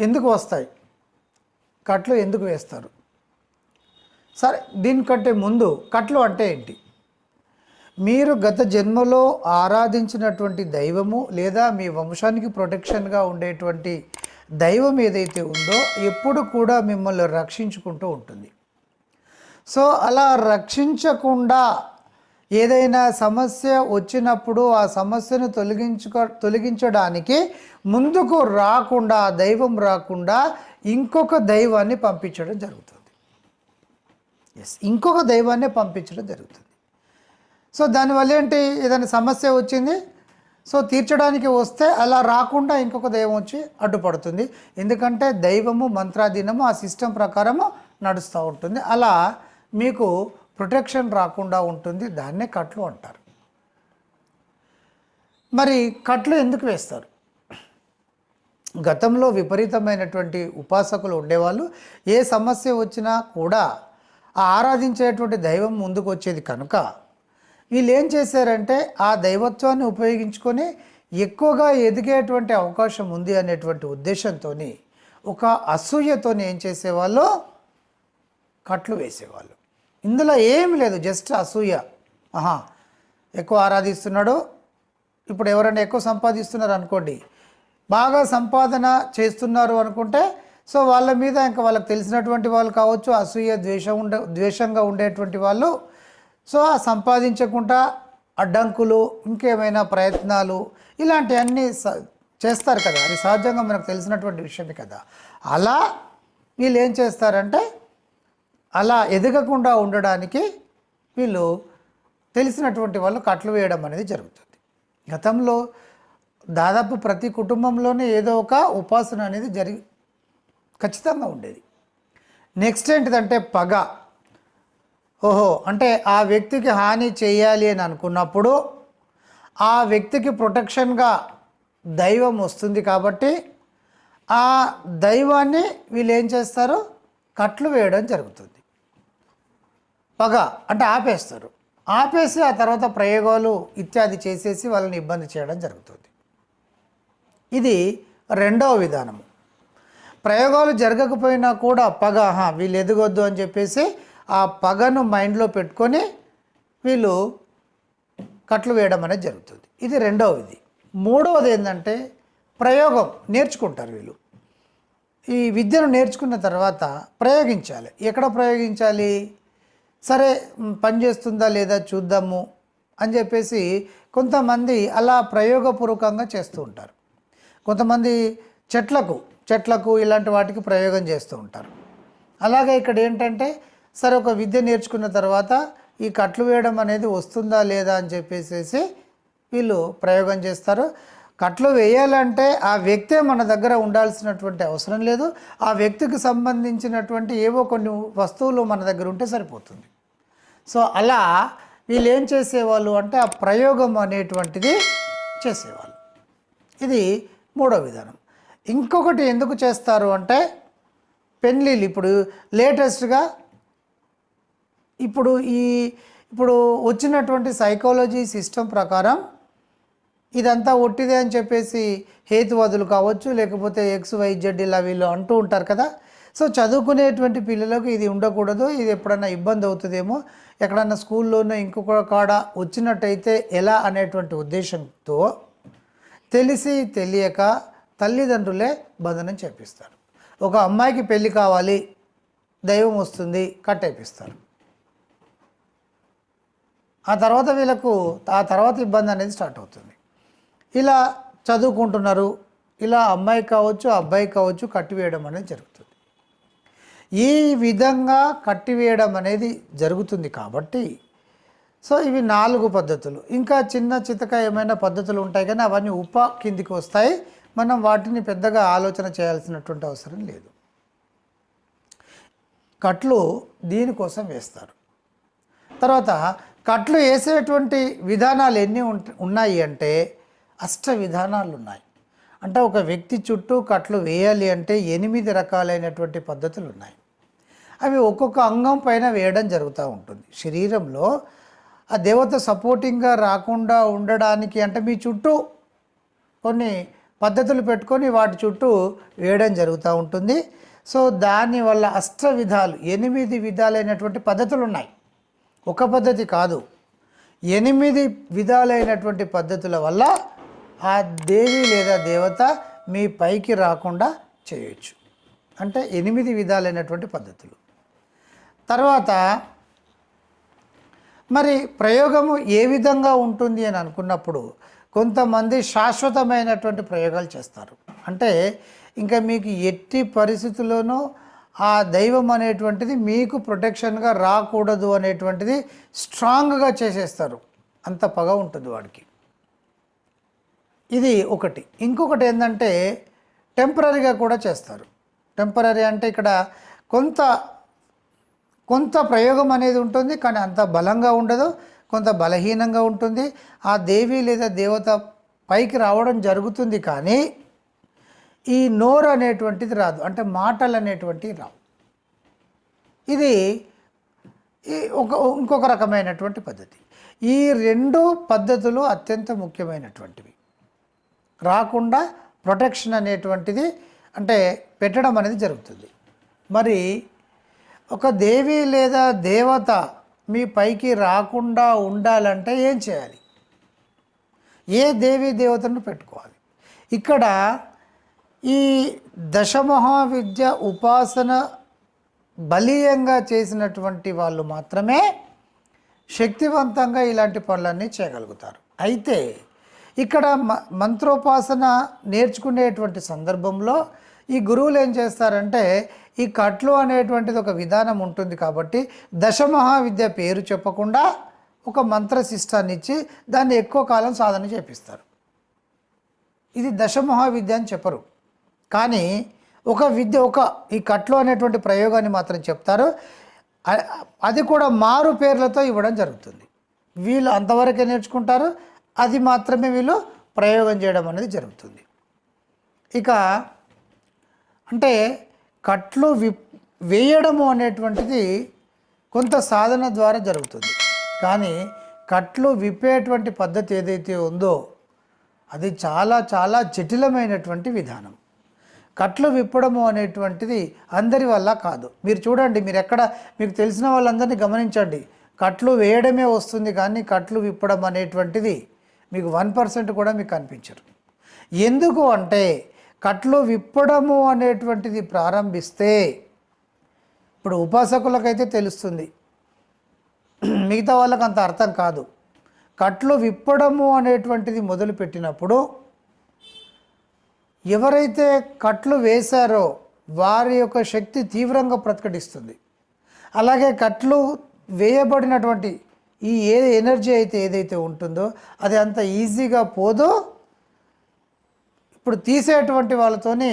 ఎందుకు వస్తాయి? కట్లు ఎందుకు వేస్తారు? సరే దీనికంటే ముందు కట్లు అంటే ఏంటి? మీరు గత జన్మలో ఆరాధించినటువంటి దైవము లేదా మీ వంశానికి ప్రొటెక్షన్గా ఉండేటువంటి దైవం ఏదైతే ఉందో ఎప్పుడు కూడా మిమ్మల్ని రక్షించుకుంటూ ఉంటుంది. సో అలా రక్షించకుండా ఏదైనా సమస్య వచ్చినప్పుడు ఆ సమస్యను తొలగించుకో తొలగించడానికి ముందుకు రాకుండా దైవం రాకుండా ఇంకొక దైవాన్ని పంపించడం జరుగుతుంది. ఎస్ ఇంకొక దైవాన్ని పంపించడం జరుగుతుంది. సో దానివల్ల ఏంటి? ఏదైనా సమస్య వచ్చింది? సో తీర్చడానికి వస్తే అలా రాకుండా ఇంకొక దైవం వచ్చి అడ్డుపడుతుంది. ఎందుకంటే దైవము మంత్రాధీనము ఆ సిస్టమ్ ప్రకారము నడుస్తూ ఉంటుంది. అలా మీకు ప్రొటెక్షన్ రాకుండా ఉంటుంది దాన్నే కట్లు అంటారు. మరి కట్లు ఎందుకు వేస్తారు? గతంలో విపరీతమైనటువంటి ఉపాసకులు ఉండేవాళ్ళు ఏ సమస్య వచ్చినా కూడా ఆ ఆరాధించేటువంటి దైవం ముందుకు వచ్చేది కనుక వీళ్ళు ఏం చేశారంటే ఆ దైవత్వాన్ని ఉపయోగించుకొని ఎక్కువగా ఎదిగేటువంటి అవకాశం ఉంది అనేటువంటి ఉద్దేశంతో ఒక అసూయతోని ఏం చేసేవాళ్ళు? కట్లు వేసేవాళ్ళు. ఇందులో ఏమి లేదు జస్ట్ అసూయ. ఆహా ఎక్కువ ఆరాధిస్తున్నాడు. ఇప్పుడు ఎవరైనా ఎక్కువ సంపాదిస్తున్నారు అనుకోండి బాగా సంపాదన చేస్తున్నారు అనుకుంటే సో వాళ్ళ మీద ఇంకా వాళ్ళకి తెలిసినటువంటి వాళ్ళు కావచ్చు అసూయ ద్వేషం ఉండే ద్వేషంగా ఉండేటువంటి వాళ్ళు. సో ఆ సంపాదించకుండా అడ్డంకులు ఇంకేమైనా ప్రయత్నాలు ఇలాంటివన్నీ స చేస్తారు కదా. అది సహజంగా మనకు తెలిసినటువంటి విషయమే కదా. అలా వీళ్ళు ఏం చేస్తారంటే అలా ఎదగకుండా ఉండడానికి వీళ్ళు తెలిసినటువంటి వాళ్ళు కట్లు వేయడం అనేది జరుగుతుంది. గతంలో దాదాపు ప్రతి కుటుంబంలోనే ఏదో ఒక ఉపాసన అనేది జరిగి ఖచ్చితంగా ఉండేది. నెక్స్ట్ ఏంటిదంటే పగ. ఓహో అంటే ఆ వ్యక్తికి హాని చేయాలి అని అనుకున్నప్పుడు ఆ వ్యక్తికి ప్రొటెక్షన్గా దైవం వస్తుంది కాబట్టి ఆ దైవాన్ని వీళ్ళు ఏం చేస్తారు? కట్లు వేయడం జరుగుతుంది. పగ అంటే ఆపేస్తారు. ఆపేసి ఆ తర్వాత ప్రయోగాలు ఇత్యాది చేసేసి వాళ్ళని ఇబ్బంది చేయడం జరుగుతుంది. ఇది రెండవ విధానము. ప్రయోగాలు జరగకపోయినా కూడా పగ వీళ్ళు ఎదగొద్దు అని చెప్పేసి ఆ పగను మైండ్లో పెట్టుకొని వీళ్ళు కట్లు వేయడం అనేది జరుగుతుంది. ఇది రెండవది మూడవది ఏంటంటే ప్రయోగం నేర్చుకుంటారు వీళ్ళు. ఈ విద్యను నేర్చుకున్న తర్వాత ప్రయోగించాలి. ఎక్కడ ప్రయోగించాలి? సరే పనిచేస్తుందా లేదా చూద్దాము అని చెప్పేసి కొంతమంది అలా ప్రయోగపూర్వకంగా చేస్తూ ఉంటారు. కొంతమంది చెట్లకు చెట్లకు ఇలాంటి వాటికి ప్రయోగం చేస్తూ ఉంటారు. అలాగే ఇక్కడ ఏంటంటే సరే ఒక విద్య నేర్చుకున్న తర్వాత ఈ కట్లు వేయడం అనేది వస్తుందా లేదా అని చెప్పేసి వీళ్ళు ప్రయోగం చేస్తారు. కట్లు వేయాలంటే ఆ వ్యక్తే మన దగ్గర ఉండాల్సినటువంటి అవసరం లేదు. ఆ వ్యక్తికి సంబంధించినటువంటి ఏవో కొన్ని వస్తువులు మన దగ్గర ఉంటే సరిపోతుంది. సో అలా వీళ్ళు ఏం చేసేవాళ్ళు అంటే ఆ ప్రయోగం అనేటువంటిది చేసేవాళ్ళు. ఇది మూడో విధానం. ఇంకొకటి ఎందుకు చేస్తారు అంటే పెళ్ళిళ్ళు ఇప్పుడు లేటెస్ట్గా ఇప్పుడు ఈ ఇప్పుడు వచ్చినటువంటి సైకాలజీ సిస్టమ్ ప్రకారం ఇదంతా ఒట్టిదే అని చెప్పేసి హేతువాదులు కావచ్చు లేకపోతే ఎక్స్ వై జెడ్ ఇలా వీళ్ళు అంటూ ఉంటారు కదా. సో చదువుకునేటువంటి పిల్లలకు ఇది ఉండకూడదు ఇది ఎప్పుడన్నా ఇబ్బంది అవుతుందేమో ఎక్కడన్నా స్కూల్లోనో ఇంకొక కాడ వచ్చినట్టయితే ఎలా అనేటువంటి ఉద్దేశంతో తెలిసి తెలియక తల్లిదండ్రులే బంధనం చేపిస్తారు. ఒక అమ్మాయికి పెళ్ళి కావాలి దైవం వస్తుంది కట్టేపిస్తారు. ఆ తర్వాత వీళ్ళకు ఆ తర్వాత ఇబ్బంది అనేది స్టార్ట్ అవుతుంది. ఇలా చదువుకుంటున్నారు ఇలా అమ్మాయి కావచ్చు అబ్బాయి కావచ్చు కట్టివేయడం అనేది జరుగుతుంది. ఈ విధంగా కట్టివేయడం అనేది జరుగుతుంది కాబట్టి సో ఇవి నాలుగు పద్ధతులు. ఇంకా చిన్న చితక ఏమైనా పద్ధతులు ఉంటాయి కానీ అవన్నీ ఉప కిందికి వస్తాయి. మనం వాటిని పెద్దగా ఆలోచన చేయాల్సినటువంటి అవసరం లేదు. కట్లు దీనికోసం వేస్తారు. తర్వాత కట్లు వేసేటువంటి విధానాలు ఎన్ని ఉన్నాయి అంటే అష్ట విధానాలు ఉన్నాయి అంటే ఒక వ్యక్తి చుట్టూ కట్లు వేయాలి అంటే ఎనిమిది రకాలైనటువంటి పద్ధతులు ఉన్నాయి అవి ఒక్కొక్క అంగం పైన వేయడం జరుగుతూ ఉంటుంది. శరీరంలో ఆ దేవత సపోర్టింగ్గా రాకుండా ఉండడానికి అంటే మీ చుట్టూ కొన్ని పద్ధతులు పెట్టుకొని వాటి చుట్టూ వేయడం జరుగుతూ ఉంటుంది. సో దానివల్ల అష్ట విధాలు ఎనిమిది విధాలైనటువంటి పద్ధతులు ఉన్నాయి ఒక పద్ధతి కాదు. ఎనిమిది విధాలైనటువంటి పద్ధతుల వల్ల ఆ దేవి లేదా దేవత మీ పైకి రాకుండా చేయొచ్చు. అంటే ఎనిమిది విధాలైనటువంటి పద్ధతులు. తర్వాత మరి ప్రయోగము ఏ విధంగా ఉంటుంది అని అనుకున్నప్పుడు కొంతమంది శాశ్వతమైనటువంటి ప్రయోగాలు చేస్తారు. అంటే ఇంకా మీకు ఎట్టి పరిస్థితుల్లోనూ ఆ దైవం అనేటువంటిది మీకు ప్రొటెక్షన్గా రాకూడదు అనేటువంటిది స్ట్రాంగ్గా చేసేస్తారు. అంత పగ ఉంటుంది వాడికి. ఇది ఒకటి. ఇంకొకటి ఏంటంటే టెంపరీగా కూడా చేస్తారు. టెంపరీ అంటే ఇక్కడ కొంత కొంత ప్రయోగం అనేది ఉంటుంది కానీ అంత బలంగా ఉండదు కొంత బలహీనంగా ఉంటుంది. ఆ దేవి లేదా దేవత పైకి రావడం జరుగుతుంది కానీ ఈ నోరు అనేటువంటిది రాదు. అంటే మాటలు అనేటువంటివి రావు. ఇది ఒక ఇంకొక రకమైనటువంటి పద్ధతి. ఈ రెండు పద్ధతులు అత్యంత ముఖ్యమైనటువంటివి. రాకుండా ప్రొటెక్షన్ అనేటువంటిది అంటే పెట్టడం అనేది జరుగుతుంది. మరి ఒక దేవి లేదా దేవత మీ పైకి రాకుండా ఉండాలంటే ఏం చేయాలి? ఏ దేవి దేవతను పెట్టుకోవాలి? ఇక్కడ ఈ దశమహావిద్య ఉపాసన బలీయంగా చేసినటువంటి వాళ్ళు మాత్రమే శక్తివంతంగా ఇలాంటి పనులన్నీ చేయగలుగుతారు. అయితే ఇక్కడ మ మంత్రోపాసన నేర్చుకునేటువంటి సందర్భంలో ఈ గురువులు ఏం చేస్తారంటే ఈ కట్లు అనేటువంటిది ఒక విధానం ఉంటుంది కాబట్టి దశమహావిద్య పేరు చెప్పకుండా ఒక మంత్ర శిష్టాన్ని ఇచ్చి దాన్ని ఎక్కువ కాలం సాధన చేపిస్తారు. ఇది దశమహావిద్య అని చెప్పరు. కానీ ఒక విద్య ఒక ఈ కట్లు అనేటువంటి ప్రయోగాన్ని మాత్రం చెప్తారు. అది కూడా మారు పేర్లతో ఇవ్వడం జరుగుతుంది. వీళ్ళు అంతవరకే నేర్చుకుంటారు. అది మాత్రమే వీళ్ళు ప్రయోగం చేయడం అనేది జరుగుతుంది. ఇక అంటే కట్లు విప్ వేయడము అనేటువంటిది కొంత సాధన ద్వారా జరుగుతుంది. కానీ కట్లు విప్పేటువంటి పద్ధతి ఏదైతే ఉందో అది చాలా చాలా జటిలమైనటువంటి విధానం. కట్లు విప్పడము అనేటువంటిది అందరి వల్ల కాదు. మీరు చూడండి మీరు ఎక్కడ మీకు తెలిసిన వాళ్ళందరినీ గమనించండి. కట్లు వేయడమే వస్తుంది కానీ కట్లు విప్పడం అనేటువంటిది మీకు వన్ పర్సెంట్ కూడా మీకు కనిపించరు. ఎందుకు అంటే కట్లు విప్పడము అనేటువంటిది ప్రారంభిస్తే ఇప్పుడు ఉపాసకులకైతే తెలుస్తుంది. మిగతా వాళ్ళకి అంత అర్థం కాదు. కట్లు విప్పడము అనేటువంటిది మొదలుపెట్టినప్పుడు ఎవరైతే కట్లు వేశారో వారి యొక్క శక్తి తీవ్రంగా ప్రతిఘటిస్తుంది అలాగే కట్లు వేయబడినటువంటి ఈ ఏ ఎనర్జీ అయితే ఏదైతే ఉంటుందో అది అంత ఈజీగా పోదో ఇప్పుడు తీసేటువంటి వాళ్ళతోనే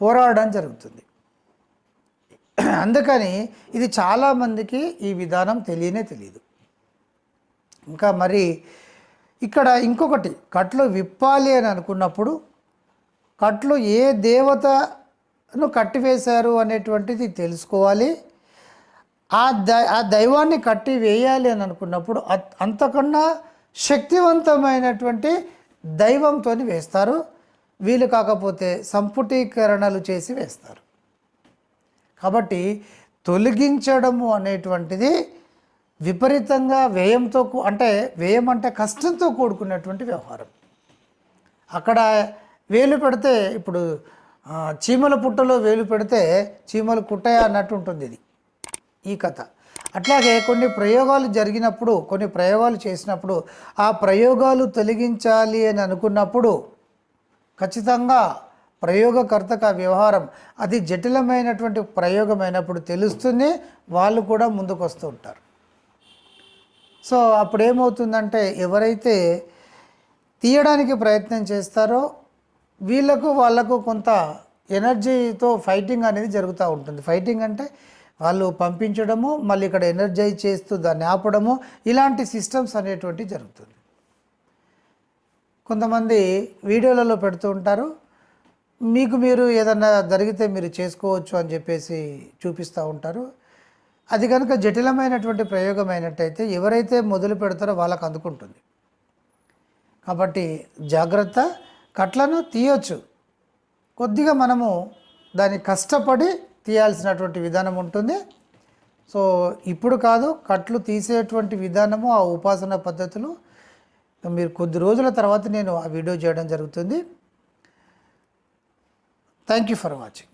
పోరాడడం జరుగుతుంది. అందుకని ఇది చాలామందికి ఈ విధానం తెలియనే తెలియదు ఇంకా మరి ఇక్కడ ఇంకొకటి కట్లు విప్పాలి అని అనుకున్నప్పుడు కట్లు ఏ దేవతను కట్టివేశారు అనేటువంటిది తెలుసుకోవాలి. ఆ దై ఆ దైవాన్ని కట్టి వేయాలి అని అనుకున్నప్పుడు అంతకన్నా శక్తివంతమైనటువంటి దైవంతో వేస్తారు. వీలు కాకపోతే సంపుటీకరణలు చేసి వేస్తారు. కాబట్టి తొలగించడము అనేటువంటిది విపరీతంగా వ్యయంతో కూ- అంటే వ్యయం అంటే కష్టంతో కూడుకున్నటువంటి వ్యవహారం. అక్కడ వేలు పెడితే ఇప్పుడు చీమల పుట్టలో వేలు పెడితే చీమలు కుట్టయా అన్నట్టు ఉంటుంది ఇది. ఈ కథ. అట్లాగే కొన్ని ప్రయోగాలు జరిగినప్పుడు కొన్ని ప్రయోగాలు చేసినప్పుడు ఆ ప్రయోగాలు తొలగించాలి అని అనుకున్నప్పుడు ఖచ్చితంగా ప్రయోగకర్తకు ఆ వ్యవహారం అది జటిలమైనటువంటి ప్రయోగమైనప్పుడు తెలుస్తూనే వాళ్ళు కూడా ముందుకు వస్తూ ఉంటారు. సో అప్పుడు ఏమవుతుందంటే ఎవరైతే తీయడానికి ప్రయత్నం చేస్తారో వీళ్ళకు వాళ్ళకు కొంత ఎనర్జీతో ఫైటింగ్ అనేది జరుగుతూ ఉంటుంది. ఫైటింగ్ అంటే వాళ్ళు పంపించడము మళ్ళీ ఇక్కడ ఎనర్జైజ్ చేస్తూ దాన్ని ఆపడము ఇలాంటి సిస్టమ్స్ అనేటువంటి జరుగుతుంది. కొంతమంది వీడియోలలో పెడుతూ ఉంటారు మీకు మీరు ఏదన్నా జరిగితే మీరు చేసుకోవచ్చు అని చెప్పేసి చూపిస్తూ ఉంటారు. అది కనుక జటిలమైనటువంటి ప్రయోగం అయినట్టయితే ఎవరైతే మొదలు పెడతారో వాళ్ళకు అందుకుంటుంది. కాబట్టి జాగ్రత్త కట్లను తీయొచ్చు. కొద్దిగా మనము దాన్ని కష్టపడి తీయాల్సినటువంటి విధానం ఉంటుంది. సో ఇప్పుడు కాదు కట్లు తీసేటువంటి విధానము ఆ ఉపాసన పద్ధతులు మీరు కొద్ది రోజుల తర్వాత నేను ఆ వీడియో చేయడం జరుగుతుంది. Thank you for watching